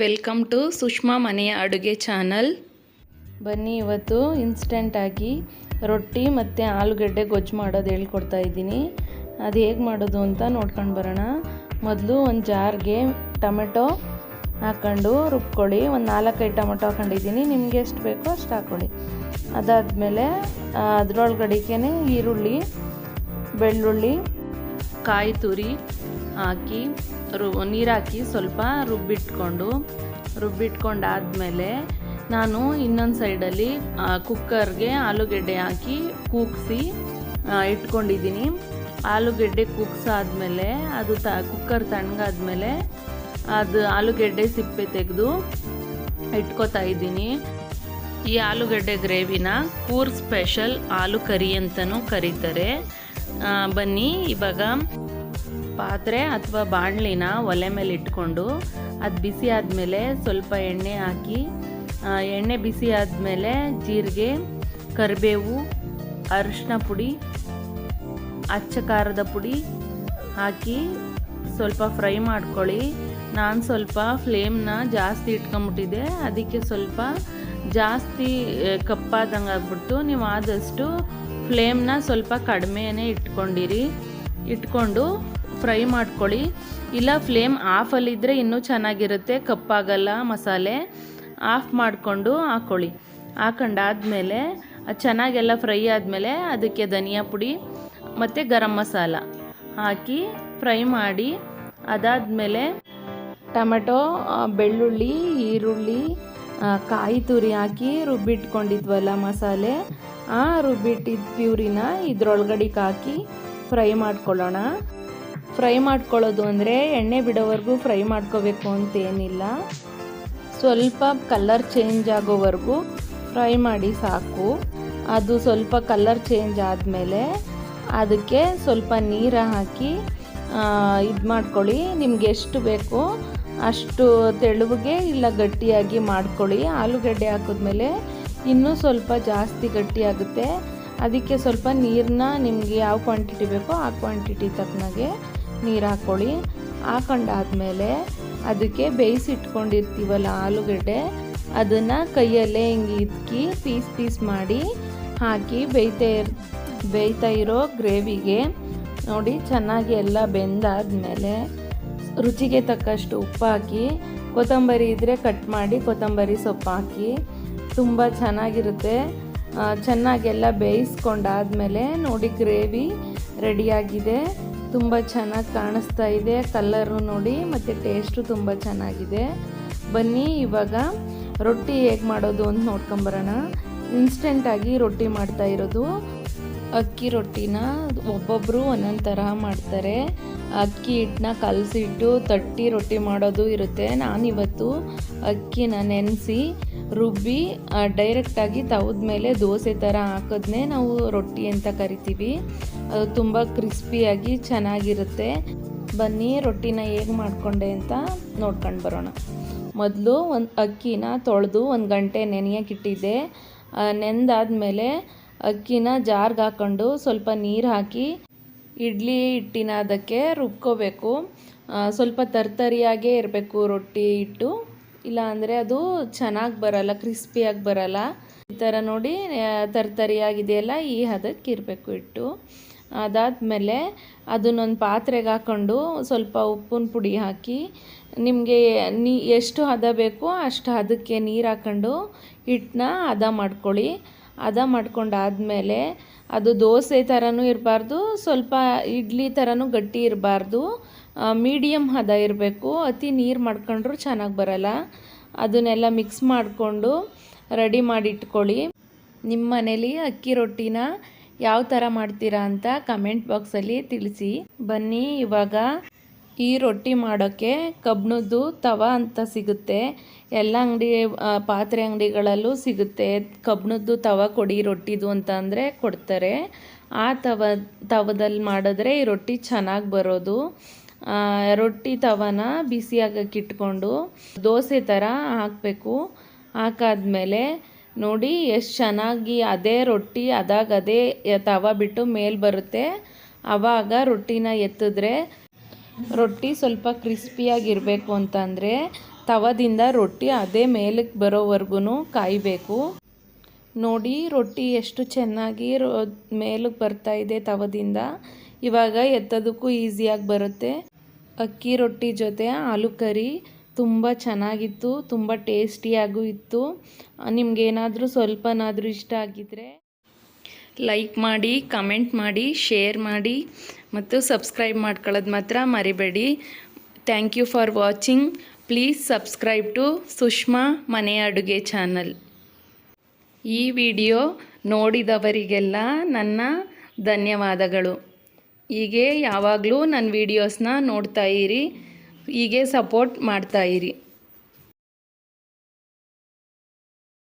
Welcome to Sushma ಮನೆಯ ಅಡುಗೆ channel. ಬನ್ನಿ ಇವತ್ತು ಇನ್ಸ್ಟೆಂಟಾಗಿ ರೊಟ್ಟಿ ಮತ್ತು ಆಲೂಗಡ್ಡೆ ಗೊಜ್ಜು ಮಾಡೋದು ಹೇಳ್ಕೊಡ್ತಾ ಇದ್ದೀನಿ. ಅದು ಹೇಗೆ ಮಾಡೋದು ಅಂತ ನೋಡ್ಕೊಂಡು ಬರೋಣ. ಮೊದಲು ಒಂದು ಜಾರ್ಗೆ ಟೊಮೆಟೊ ಹಾಕ್ಕೊಂಡು ರುಬ್ಕೊಳ್ಳಿ. ಒಂದು ನಾಲ್ಕೈದು ಟೊಮೆಟೊ ಹಾಕೊಂಡಿದ್ದೀನಿ. ನಿಮಗೆ ಎಷ್ಟು ಬೇಕೋ ಅಷ್ಟು ಹಾಕ್ಕೊಳ್ಳಿ ಅದಾದಮೇಲೆ ಅದರೊಳಗಡೆಗೆ ಈರುಳ್ಳಿ, ಬೆಳ್ಳುಳ್ಳಿ, ಕಾಯಿ ತುರಿ ಹಾಕಿ, ರು, ನೀರಾಕಿ ಸ್ವಲ್ಪ ರುಬ್ಬಿಟ್ಕೊಂಡು, ರುಬ್ಬಿಟ್ಕೊಂಡಾದಮೇಲೆ ನಾನು ಇನ್ನೊಂದು ಸೈಡಲ್ಲಿ ಕುಕ್ಕರ್ಗೆ ಆಲೂಗೆಡ್ಡೆ ಹಾಕಿ ಕೂಗಿಸಿ ಇಟ್ಕೊಂಡಿದ್ದೀನಿ. ಆಲೂಗೆಡ್ಡೆ ಕೂಗ್ಸಾದ್ಮೇಲೆ ಅದು ತ, ಕುಕ್ಕರ್ ತಣ್ಣಗಾದ್ಮೇಲೆ ಅದು ಆಲೂಗೆಡ್ಡೆ ಸಿಪ್ಪೆ ತೆಗೆದು ಇಟ್ಕೋತಾ ಇದ್ದೀನಿ. ಈ ಆಲೂಗಡ್ಡೆ ಗ್ರೇವಿನ ಕೂರ್ ಸ್ಪೆಷಲ್ ಆಲೂ ಕರಿ ಅಂತಲೂ ಕರೀತಾರೆ. ಬನ್ನಿ, ಇವಾಗ ಪಾತ್ರೆ ಅಥವಾ ಬಾಣಲಿನ ಒಲೆ ಮೇಲೆ ಇಟ್ಕೊಂಡು ಅದು ಬಿಸಿ ಆದಮೇಲೆ ಸ್ವಲ್ಪ ಎಣ್ಣೆ ಹಾಕಿ ಎಣ್ಣೆ ಬಿಸಿ ಆದಮೇಲೆ ಜೀರಿಗೆ, ಕರಿಬೇವು, ಅರಿಶಿನ ಪುಡಿ ಅಚ್ಚ ಖಾರದ ಪುಡಿ ಹಾಕಿ ಸ್ವಲ್ಪ ಫ್ರೈ ಮಾಡ್ಕೊಳ್ಳಿ. ನಾನು ಸ್ವಲ್ಪ ಫ್ಲೇಮ್ನ ಜಾಸ್ತಿ ಇಟ್ಕೊಂಬಿಟ್ಟಿದ್ದೆ. ಅದಕ್ಕೆ ಸ್ವಲ್ಪ ಜಾಸ್ತಿ ಕಪ್ಪಾದಂಗೆ ಆಗ್ಬಿಟ್ಟು ನೀವು ಆದಷ್ಟು ಫ್ಲೇಮ್ನ ಸ್ವಲ್ಪ ಕಡಿಮೆನೇ ಇಟ್ಕೊಂಡಿರಿ. ಇಟ್ಕೊಂಡು ಫ್ರೈ ಮಾಡ್ಕೊಳ್ಳಿ. ಇಲ್ಲ, ಫ್ಲೇಮ್ ಆಫಲ್ಲಿದ್ದರೆ ಇನ್ನೂ ಚೆನ್ನಾಗಿರುತ್ತೆ. ಕಪ್ಪಾಗಲ್ಲ ಮಸಾಲೆ. ಆಫ್ ಮಾಡಿಕೊಂಡು ಹಾಕ್ಕೊಳ್ಳಿ ಹಾಕೊಂಡಾದಮೇಲೆ, ಚೆನ್ನಾಗೆಲ್ಲ ಫ್ರೈ ಆದಮೇಲೆ ಅದಕ್ಕೆ ಧನಿಯಾ ಪುಡಿ ಮತ್ತು ಗರಂ ಮಸಾಲ ಹಾಕಿ ಫ್ರೈ ಮಾಡಿ, ಅದಾದಮೇಲೆ ಟೊಮೆಟೊ ಬೆಳ್ಳುಳ್ಳಿ, ಈರುಳ್ಳಿ ಕಾಯಿ ತುರಿ ಹಾಕಿ ರುಬ್ಬಿಟ್ಕೊಂಡಿದ್ವಲ್ಲ ಮಸಾಲೆ, ಆ ರುಬ್ಬಿಟ್ಟಿದ್ದ ಪ್ಯೂರಿನ ಇದ್ರೊಳಗಡೆಗೆ ಹಾಕಿ ಫ್ರೈ ಮಾಡ್ಕೊಳ್ಳೋಣ. ಫ್ರೈ ಮಾಡ್ಕೊಳ್ಳೋದು ಅಂದರೆ ಎಣ್ಣೆ ಬಿಡೋವರೆಗೂ ಫ್ರೈ ಮಾಡ್ಕೋಬೇಕು ಅಂತೇನಿಲ್ಲ ಸ್ವಲ್ಪ ಕಲರ್ ಚೇಂಜ್ ಆಗೋವರೆಗೂ ಫ್ರೈ ಮಾಡಿ ಸಾಕು. ಅದು ಸ್ವಲ್ಪ ಕಲರ್ ಚೇಂಜ್ ಆದಮೇಲೆ ಅದಕ್ಕೆ ಸ್ವಲ್ಪ ನೀರು ಹಾಕಿ ಇದು ಮಾಡ್ಕೊಳ್ಳಿ. ನಿಮ್ಗೆ ಎಷ್ಟು ಬೇಕೋ ಅಷ್ಟು ತೆಳುವಿಗೆ ಇಲ್ಲ ಗಟ್ಟಿಯಾಗಿ ಮಾಡ್ಕೊಳ್ಳಿ. ಆಲೂಗಡ್ಡೆ ಹಾಕಿದ್ಮೇಲೆ ಇನ್ನೂ ಸ್ವಲ್ಪ ಜಾಸ್ತಿ ಗಟ್ಟಿಯಾಗುತ್ತೆ ಅದಕ್ಕೆ ಸ್ವಲ್ಪ ನೀರನ್ನ ನಿಮಗೆ ಯಾವ ಕ್ವಾಂಟಿಟಿ ಬೇಕೋ ಆ ಕ್ವಾಂಟಿಟಿ ತಕ್ಕನಾಗೆ ನೀರು ಹಾಕ್ಕೊಳ್ಳಿ ಹಾಕೊಂಡಾದ್ಮೇಲೆ ಅದಕ್ಕೆ ಬೇಯಿಸಿಟ್ಕೊಂಡಿರ್ತೀವಲ್ಲ ಆಲೂಗಡ್ಡೆ, ಅದನ್ನು ಕೈಯಲ್ಲೇ ಹಿಂಗೆ ಇದ್ಕಿ ಪೀಸ್ ಪೀಸ್ ಮಾಡಿ ಹಾಕಿ ಬೇಯ್ತಾ ಇರ್, ಬೇಯ್ತಾ ಇರೋ ಗ್ರೇವಿಗೆ ನೋಡಿ ಚೆನ್ನಾಗಿ ಎಲ್ಲ ಬೆಂದಾದಮೇಲೆ ರುಚಿಗೆ ತಕ್ಕಷ್ಟು ಉಪ್ಪು ಹಾಕಿ, ಕೊತ್ತಂಬರಿ ಇದ್ದರೆ ಕಟ್ ಮಾಡಿ ಕೊತ್ತಂಬರಿ ಸೊಪ್ಪು ಹಾಕಿ, ತುಂಬ ಚೆನ್ನಾಗಿರುತ್ತೆ. ಚೆನ್ನಾಗೆಲ್ಲ ಬೇಯಿಸ್ಕೊಂಡಾದ್ಮೇಲೆ ನೋಡಿ ಗ್ರೇವಿ ರೆಡಿಯಾಗಿದೆ. ತುಂಬ ಚೆನ್ನಾಗಿ ಕಾಣಿಸ್ತಾ ಇದೆ. ಕಲ್ಲರು ನೋಡಿ ಮತ್ತು ಟೇಸ್ಟು ತುಂಬ ಚೆನ್ನಾಗಿದೆ. ಬನ್ನಿ ಇವಾಗ ರೊಟ್ಟಿ ಹೇಗೆ ಮಾಡೋದು ಅಂತ ನೋಡ್ಕೊಂಬರೋಣ. ಇನ್ಸ್ಟೆಂಟಾಗಿ ರೊಟ್ಟಿ ಮಾಡ್ತಾ ಇರೋದು. ಅಕ್ಕಿ ರೊಟ್ಟಿನ ಒಬ್ಬೊಬ್ಬರು ಒಂದೊಂದು ತರಹ ಮಾಡ್ತಾರೆ. ಅಕ್ಕಿ ಹಿಟ್ಟನ್ನ ಕಲಸಿಟ್ಟು ತಟ್ಟಿ ರೊಟ್ಟಿ ಮಾಡೋದು ಇರುತ್ತೆ. ನಾನಿವತ್ತು ಅಕ್ಕಿನ ನೆನೆಸಿ ರುಬ್ಬಿ ಡೈರೆಕ್ಟಾಗಿ ತವದ ಮೇಲೆ ದೋಸೆ ಥರ ಹಾಕಿದ್ನೇ ನಾವು ರೊಟ್ಟಿ ಅಂತ ಕರಿತೀವಿ. ಅದು ತುಂಬ ಕ್ರಿಸ್ಪಿಯಾಗಿ ಚೆನ್ನಾಗಿರುತ್ತೆ. ಬನ್ನಿ, ರೊಟ್ಟಿನ ಹೇಗೆ ಮಾಡಿಕೊಂಡೆ ಅಂತ ನೋಡ್ಕೊಂಡು ಬರೋಣ. ಮೊದಲು ಒಂದು ಅಕ್ಕಿನ ತೊಳೆದು ಒಂದು ಗಂಟೆ ನೆನೆಯೋಕ್ಕಿಟ್ಟಿದ್ದೆ ನೆಂದಾದ್ಮೇಲೆ ಅಕ್ಕಿನ ಜಾರ್ಗೆ ಹಾಕ್ಕೊಂಡು ಸ್ವಲ್ಪ ನೀರು ಹಾಕಿ ಇಡ್ಲಿ ಹಿಟ್ಟಿನ ಅದಕ್ಕೆ ರುಬ್ಕೋಬೇಕು. ಸ್ವಲ್ಪ ತರ್ತರಿಯಾಗೇ ಇರಬೇಕು ರೊಟ್ಟಿ ಹಿಟ್ಟು. ಇಲ್ಲಾಂದರೆ ಅದು ಚೆನ್ನಾಗಿ ಬರಲ್ಲ ಕ್ರಿಸ್ಪಿಯಾಗಿ ಬರಲ್ಲ. ಈ ಥರ ನೋಡಿ ತರ್ತರಿಯಾಗಿದೆಯಲ್ಲ, ಈ ಹದಕ್ಕೆ ಇರಬೇಕು ಹಿಟ್ಟು. ಅದಾದಮೇಲೆ ಅದನ್ನೊಂದು ಪಾತ್ರೆಗೆ ಹಾಕ್ಕೊಂಡು ಸ್ವಲ್ಪ ಉಪ್ಪಿನ ಪುಡಿ ಹಾಕಿ ನಿಮಗೆ ನೀ ಎಷ್ಟು ಹದ ಬೇಕೋ ಅಷ್ಟು ಹದಕ್ಕೆ ನೀರು ಹಾಕ್ಕೊಂಡು ಹಿಟ್ಟನ್ನ ಹದ ಮಾಡ್ಕೊಳ್ಳಿ. ಹದ ಮಾಡ್ಕೊಂಡಾದಮೇಲೆ ಅದು ದೋಸೆ ಥರನೂ ಇರಬಾರ್ದು, ಸ್ವಲ್ಪ ಇಡ್ಲಿ ಥರನೂ ಗಟ್ಟಿ ಇರಬಾರ್ದು. ಮೀಡಿಯಮ್ ಹದ ಇರಬೇಕು, ಅತಿ ನೀರು ಮಾಡ್ಕೊಂಡ್ರೂ ಚೆನ್ನಾಗಿ ಬರಲ್ಲ. ಅದನ್ನೆಲ್ಲ ಮಿಕ್ಸ್ ಮಾಡಿಕೊಂಡು ರೆಡಿ ಮಾಡಿ ಇಟ್ಕೊಳ್ಳಿ. ನಿಮ್ಮ ಮನೇಲಿ ಅಕ್ಕಿ ರೊಟ್ಟಿನ ಯಾವ ಥರ ಮಾಡ್ತೀರಾ ಅಂತ ಕಮೆಂಟ್ ಬಾಕ್ಸಲ್ಲಿ ತಿಳಿಸಿ. ಬನ್ನಿ, ಇವಾಗ ಈ ರೊಟ್ಟಿ ಮಾಡೋಕ್ಕೆ ಕಬ್ಬಿಣದ್ದು ತವ ಅಂತ ಸಿಗುತ್ತೆ. ಎಲ್ಲ ಅಂಗಡಿ ಪಾತ್ರೆ ಅಂಗಡಿಗಳಲ್ಲೂ ಸಿಗುತ್ತೆ. ಕಬ್ಬಿಣದ್ದು ತವ ಕೊಡಿ, ರೊಟ್ಟಿದು ಅಂತ ಅಂದರೆ ಕೊಡ್ತಾರೆ. ಆ ತವ, ತವದಲ್ಲಿ ಮಾಡಿದ್ರೆ ಈ ರೊಟ್ಟಿ ಚೆನ್ನಾಗಿ ಬರೋದು. ರೊಟ್ಟಿ ತವನ ಬಿಸಿಯಾಗಕ್ಕೆ ಇಟ್ಕೊಂಡು ದೋಸೆ ಥರ ಹಾಕಬೇಕು. ಹಾಕಾದ್ಮೇಲೆ ನೋಡಿ, ಎಷ್ಟು ಚೆನ್ನಾಗಿ, ಅದೇ ರೊಟ್ಟಿ ಅದಾಗ ಅದೇ ತವ ಬಿಟ್ಟು ಮೇಲೆ ಬರುತ್ತೆ. ಆವಾಗ ರೊಟ್ಟಿನ ಎತ್ತಿದ್ರೆ ರೊಟ್ಟಿ ಸ್ವಲ್ಪ ಕ್ರಿಸ್ಪಿಯಾಗಿರಬೇಕು ಅಂತಂದರೆ ತವದಿಂದ ರೊಟ್ಟಿ ಅದೇ ಮೇಲಕ್ಕೆ ಬರೋವರೆಗೂ ಕಾಯಬೇಕು. ನೋಡಿ, ರೊಟ್ಟಿ ಎಷ್ಟು ಚೆನ್ನಾಗಿ ರೋ ಮೇಲಕ್ಕೆ ಬರ್ತಾ ಇದೆ ತವದಿಂದ. ಇವಾಗ ಎತ್ತೋದಕ್ಕೂ ಈಸಿಯಾಗಿ ಬರುತ್ತೆ. ಅಕ್ಕಿ ರೊಟ್ಟಿ ಜೊತೆ ಆಲೂ ಕರಿ ತುಂಬ ಚೆನ್ನಾಗಿತ್ತು, ತುಂಬ ಟೇಸ್ಟಿಯಾಗೂ ಇತ್ತು. ನಿಮಗೇನಾದರೂ ಸ್ವಲ್ಪನಾದರೂ ಇಷ್ಟ ಆಗಿದ್ದರೆ ಲೈಕ್ ಮಾಡಿ, ಕಮೆಂಟ್ ಮಾಡಿ, ಶೇರ್ ಮಾಡಿ ಮತ್ತು ಸಬ್ಸ್ಕ್ರೈಬ್ ಮಾಡ್ಕೊಳ್ಳೋದು ಮಾತ್ರ ಮರಿಬೇಡಿ. Thank you for watching. Please subscribe to Sushma ಮನೆ ಅಡುಗೆ ಚಾನಲ್. ಈ ವಿಡಿಯೋ ನೋಡಿದವರಿಗೆಲ್ಲ ನನ್ನ ಧನ್ಯವಾದಗಳು. ಹೀಗೆ ಯಾವಾಗಲೂ ನನ್ನ ವೀಡಿಯೋಸ್ನ ಇರಿ. ಹೀಗೆ ಸಪೋರ್ಟ್ ಮಾಡ್ತಾ ಇರಿ.